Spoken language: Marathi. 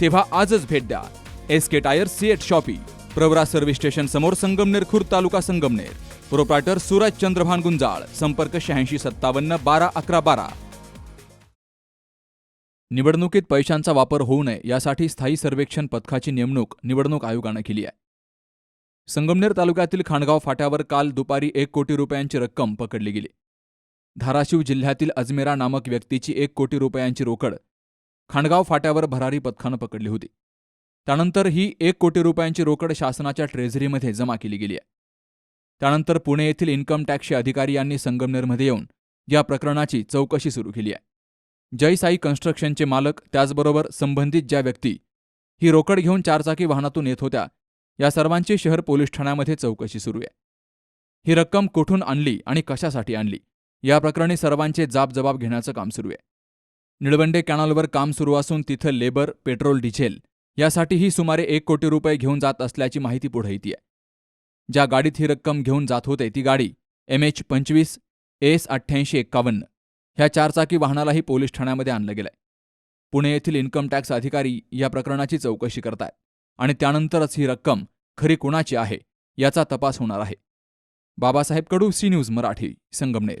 तेव्हा आजच भेट द्या. S K tyre CEAT shoppe Pravara service station समोर संगमनेर खुर्द तालुका संगमनेर. प्रोप्रायटर सूरज चंद्रभान गुंजाळ संपर्क शहाऐंशी सत्तावन्न बारा अकरा बारा. निवडणुकीत पैशांचा वापर होऊ नये यासाठी स्थायी सर्वेक्षण पथकाची नेमणूक निवडणूक आयोगानं केली आहे. संगमनेर तालुक्यातील खाणगाव फाट्यावर काल दुपारी एक कोटी रुपयांची रक्कम पकडली गेली. धाराशिव जिल्ह्यातील अजमेरा नामक व्यक्तीची एक कोटी रुपयांची रोकड खाणगाव फाट्यावर भरारी पथकानं पकडली होती. त्यानंतर ही एक कोटी रुपयांची रोकड शासनाच्या ट्रेझरीमध्ये जमा केली गेली आहे. त्यानंतर पुणे येथील इन्कम टॅक्सचे अधिकारी यांनी संगमनेरमध्ये येऊन या प्रकरणाची चौकशी सुरू केली आहे. जयसाई कन्स्ट्रक्शनचे मालक त्याचबरोबर संबंधित ज्या व्यक्ती ही रोकड घेऊन चारचाकी वाहनातून येत होत्या या सर्वांची शहर पोलीस ठाण्यामध्ये चौकशी सुरू आहे. ही रक्कम कुठून आणली आणि कशासाठी आणली? या प्रकरणी सर्वांचे जाब घेण्याचं काम सुरू आहे. निळवंडे कॅनॉलवर काम सुरू असून तिथं लेबर पेट्रोल डिझेल यासाठीही सुमारे एक कोटी रुपये घेऊन जात असल्याची माहिती पुढे येते ज्या गाडीत ही रक्कम घेऊन जात होते ती गाडी एम एच पंचवीस एस अठ्ठ्याऐंशी एक्कावन्न ह्या चारचाकी वाहनालाही पोलीस ठाण्यामध्ये आणलं गेलंय. पुणे येथील इन्कम टॅक्स अधिकारी या प्रकरणाची चौकशी करतायत आणि त्यानंतरच ही रक्कम खरी कुणाची आहे याचा तपास होणार आहे. Babasaheb Kadu C News Marathi Sangamner.